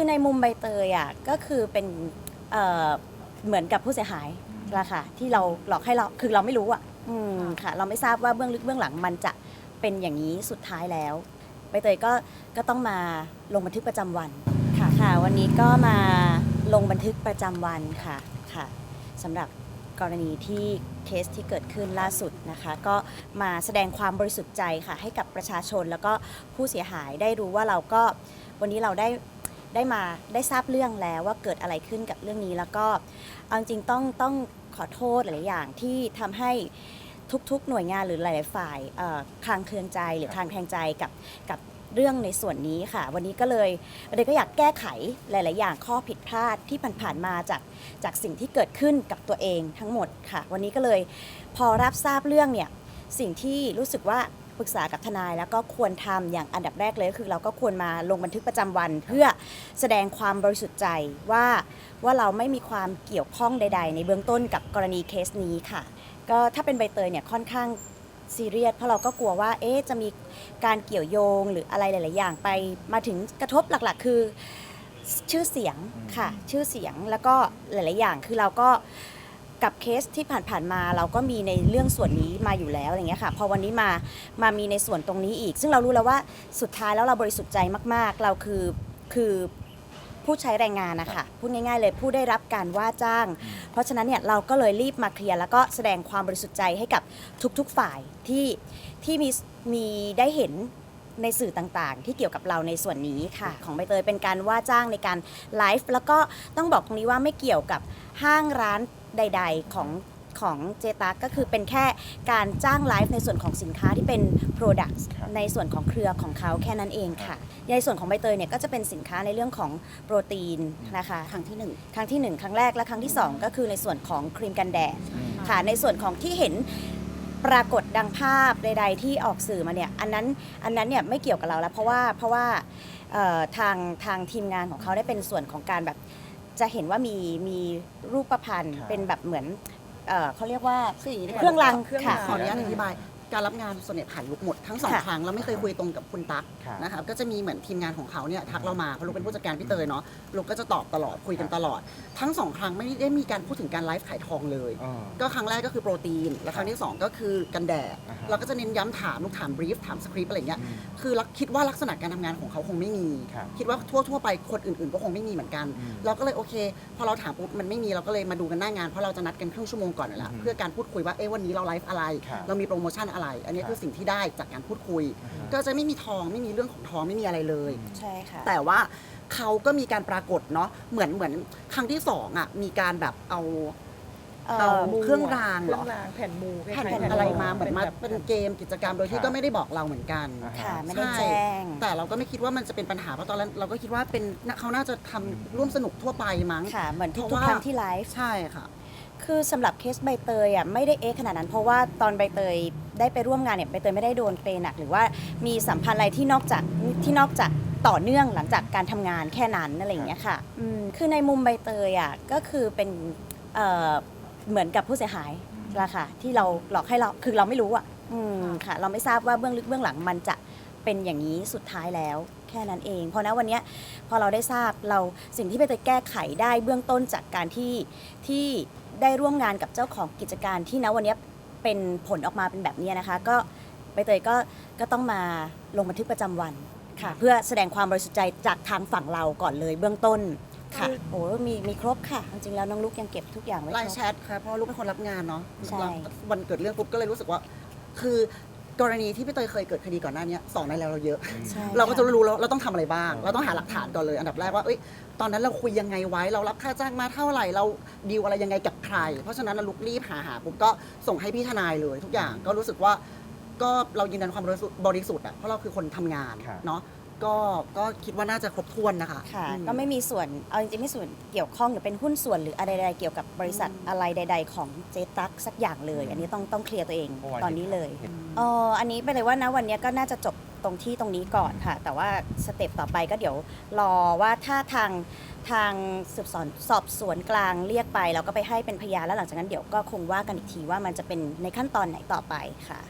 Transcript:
คือในมุมใบเตยอะก็คือเป็นเอ่อเหมือนกับผู้เสียหายละค่ะที่เราหลอกให้เราคือเราไม่รู้อะอืมค่ะ เราไม่ทราบว่าเบื้องลึกเบื้องหลังมันจะเป็นอย่างนี้สุดท้ายแล้วใบเตยก็ก็ต้องมาลงบันทึกประจำวันค่ะค่ะ วันนี้ก็มาลงบันทึกประจำวันค่ะค่ะสำหรับกรณีที่เคสที่เกิดขึ้นล่าสุดนะคะ ก็มาแสดงความบริสุทธิ์ใจค่ะ ให้กับประชาชนแล้วก็ผู้เสียหายได้รู้ว่าเราก็วันนี้เราได้ ได้มาได้ทราบเรื่องแล้วว่าเกิดอะไรขึ้นกับเรื่องนี้แล้วก็เอาจริงๆต้องต้องขอโทษหลายๆอย่างที่ทำให้ทุกๆ หน่วยงานหรือหลาย ๆ ฝ่ายเอ่อคลางเคลืองใจหรือคลางแคลงใจกับกับเรื่องในส่วนนี้ค่ะ วันนี้ก็เลยประเด็นก็อยากแก้ไขหลาย ๆ อย่างข้อผิดพลาดที่ผ่านๆมาจากจากสิ่งที่เกิดขึ้นกับตัวเองทั้งหมดค่ะ วันนี้ก็เลยพอรับทราบเรื่องเนี่ยสิ่งที่รู้สึกว่า ปรึกษากับทนายแล้วก็ควรทำอย่างอันดับแรกเลยก็คือเราก็ควรมาลงบันทึกประจำวัน เพื่อแสดงความบริสุทธิ์ใจว่าว่าเราไม่มีความเกี่ยวข้องใด ๆ ในเบื้องต้นกับกรณีเคสนี้ค่ะ ก็ถ้าเป็นใบเตยเนี่ยค่อนข้างซีเรียสเพราะเราก็กลัวว่าเอ๊ะจะมีการเกี่ยวโยงหรืออะไรหลาย ๆ อย่างไปมาถึงกระทบหลัก ๆ คือชื่อเสียงค่ะ ชื่อเสียงแล้วก็หลาย ๆ อย่างคือเราก็ กับเคสที่ผ่านๆมาเราก็มีในเรื่องส่วนนี้มาอยู่แล้วอะไรเงี้ยค่ะพอวันนี้มามามีในส่วนตรงนี้อีก ซึ่งเรารู้แล้วว่าสุดท้ายแล้วเราบริสุทธิ์ใจมาก ๆ เราคือคือผู้ใช้แรงงานนะคะพูดง่าย ๆ เลยผู้ได้รับการว่าจ้าง เพราะฉะนั้นเนี่ยเราก็เลยรีบมาเคลียร์แล้วก็แสดงความบริสุทธิ์ใจให้กับทุกๆฝ่ายที่ที่มีมีได้เห็นในสื่อต่างๆ ที่เกี่ยวกับเราในส่วนนี้ค่ะ ของใบเตยเป็นการว่าจ้างในการไลฟ์แล้วก็ต้องบอกตรงนี้ว่าไม่เกี่ยวกับห้างร้านใด ๆ ของของเจตาก็คือเป็นแค่การจ้างไลฟ์ในส่วนของสินค้าที่เป็น Products ครับในส่วนของเครือของเขาแค่นั้นเองค่ะ ในส่วนของใบเตยเนี่ยก็จะเป็นสินค้าในเรื่องของโปรตีนนะคะครั้งที่หนึ่งครั้งที่หนึ่งครั้งแรกและครั้งที่สองก็คือในส่วนของครีมกันแดดค่ะ ในส่วนของที่เห็นปรากฏดังภาพใด ๆ ที่ออกสื่อมาเนี่ยอันนั้นอันนั้นเนี่ยไม่เกี่ยวกับเราแล้วเพราะว่าเพราะว่าเอ่อทางทางทีมงานของเขาได้เป็นส่วนของการแบบ จะเห็นว่ามีมีรูปพันธ์ครับ เป็นแบบเหมือนเอ่อเขาเรียกว่าคืออย่างนี้ดีกเครื่องรางเครื่องค่ะ รางขออนุญาตอธิบาย การรับงานส่วนใหญ่ผ่านลุกหมดทั้งสองค่ะครั้งแล้วไม่เคยคุยตรงกับคุณตั๊กครับ นะครับก็จะมีเหมือนทีมงานของเขาเนี่ยทักเรามาเพราะลุกเป็นผู้จัดการพี่เตยเนาะลุกก็จะตอบตลอดคุยกันตลอด ทั้งสองครั้งไม่ได้มีการพูดถึงการไลฟ์ขายทองเลย อ่า ก็ครั้งแรกก็คือโปรตีน และครั้งที่สองก็คือกันแดดอ่าฮะเราก็จะเน้นย้ำถามลูกถามบรีฟถามสคริปต์อะไรเงี้ยอืมคือลักคิดว่าลักษณะการทำงานของเขาคงไม่มี ครับคิดว่าทั่วทั่วๆไปคนอื่นๆก็คงไม่มีเหมือนกัน อืมเราก็เลยโอเค พอเราถามปุ๊บมันไม่มีเราก็เลยมาดูกันหน้างานเพราะเราจะนัดกันครึ่งชั่วโมงก่อนนั่นแหละอืมเพื่อการพูดคุยว่าเอ๊ะวันนี้เราไลฟ์อะไร ครับ เรามีโปรโมชั่นอะไรอันนี้ครับคือสิ่งที่ได้จากการพูดคุยอ่าฮะก็จะไม่มีทองไม่มีเรื่องของทองไม่มีอะไรเลย ใช่ค่ะ แต่ว่าเขาก็มีการปรากฏเนาะเหมือนเหมือนครั้งที่สองอะมีการแบบเอาเอ่อเอาเครื่องรางเคเหรรื่อองรางแผ่นมูคล้ายๆแผ่นแผ่นอะไรมูมาเหมือนมาแบบเป็นเกมกิจกรรมโดยที่ก็ไม่ได้บอกเราเหมือนกันอ่าฮค่ะไม่ได้ใช่แจ้งแต่เราก็ไม่คิดว่ามันจะเป็นปัญหาเพราะตอนแรกเราก็คิดว่าเป็นเขาน่าจะทำร่วมสนุกทั่วไปมั้งค่ะเหมือนทุเพกราะๆว่าครั้งที่ไลฟ์ใช่ค่ะ คือสำหรับเคสใบเตยอะไม่ได้เอะขนาดนั้น เพราะว่าตอนใบเตยได้ไปร่วมงานเนี่ยใบเตยไม่ได้โดนเปย์หนักหรือว่ามีสัมพันธ์อะไรที่นอกจากที่นอกจากต่อเนื่องหลังจากการทำงานแค่นั้นอะไรอย่างเงี้ยค่ะอืมคือในมุมใบเตยอะก็คือเป็นเอ่อเหมือนกับผู้เสียหายละค่ะที่เราหลอกให้เราคือเราไม่รู้อะอืมค่ะ เราไม่ทราบว่าเบื้องลึกเบื้องหลังมันจะ เป็นอย่างนี้สุดท้ายแล้ว แค่นั้นเองเพราะนะวันเนี้ยพอเราได้ทราบเราสิ่งที่ใบเตยแก้ไขได้เบื้องต้นจากการที่ที่ได้ร่วมงานกับเจ้าของกิจการที่นะวันเนี้ยเป็นผลออกมาเป็นแบบเนี้ยนะคะ ก็ใบเตยก็ก็ต้องมาลงบันทึกประจำวันค่ะ เพื่อแสดงความบริสุทธิ์ใจจากทางฝั่งเราก่อนเลยเบื้องต้นค่ะโอ้มีมีครบค่ะ จริงๆแล้วน้องลูกยังเก็บทุกอย่างไว้คไลรน์บแชทค่ะเพราะลูกเป็นคนรับงานเนาะใช่เราวันเกิดเรื่องปุ๊บก็เลยรู้สึกว่า คือ กรณีที่พี่เตยเคยเกิดคดีก่อนหน้านี้สอนได้แล้วเราเยอะ ใช่เราก็จะค่รู้แล้วเราต้องทำอะไรบ้าง เราต้องหาหลักฐานก่อนเลย อันดับแรกว่าเอ้ยตอนนั้นเราคุยยังไงไว้ เรารับค่าจ้างมาเท่าไหร่เราดีลอะไรยังไงกับใคร เพราะฉะนั้นเราลุกรีบหาหาปุ๊บก็ส่งให้พี่ทนายเลย ทุกอย่างก็รู้สึกว่าก็เรายืนยันความบริสุทธิ์บริสุทธิ์อะเพราะเราคือคนทำงานครับ เนาะ ก็ก็คิดว่าน่าจะครบถ้วนนะคะค่ะ อืม ก็ไม่มีส่วน เอาจริงๆไม่ส่วนเกี่ยวข้องหรือเป็นหุ้นส่วนหรืออะไรใดๆเกี่ยวกับบริษัทอะไรใด ๆ ของเจตักสักอย่างเลย อันนี้ต้องต้องเคลียร์ตัวเองเมื่อวานตอนนี้เลยเห็นเอออันนี้ไปเลยว่านะวันนี้ก็น่าจะจบตรงที่ตรงนี้ก่อนค่ะ แต่ว่าสเต็ปต่อไปก็เดี๋ยวรอว่าถ้าทางทางสืบสวนสอบสวนกลางเรียกไปเราก็ไปให้เป็นพยานแล้วหลังจากนั้นเดี๋ยวก็คงว่ากันอีกทีว่ามันจะเป็นในขั้นตอนไหนต่อไปค่ะ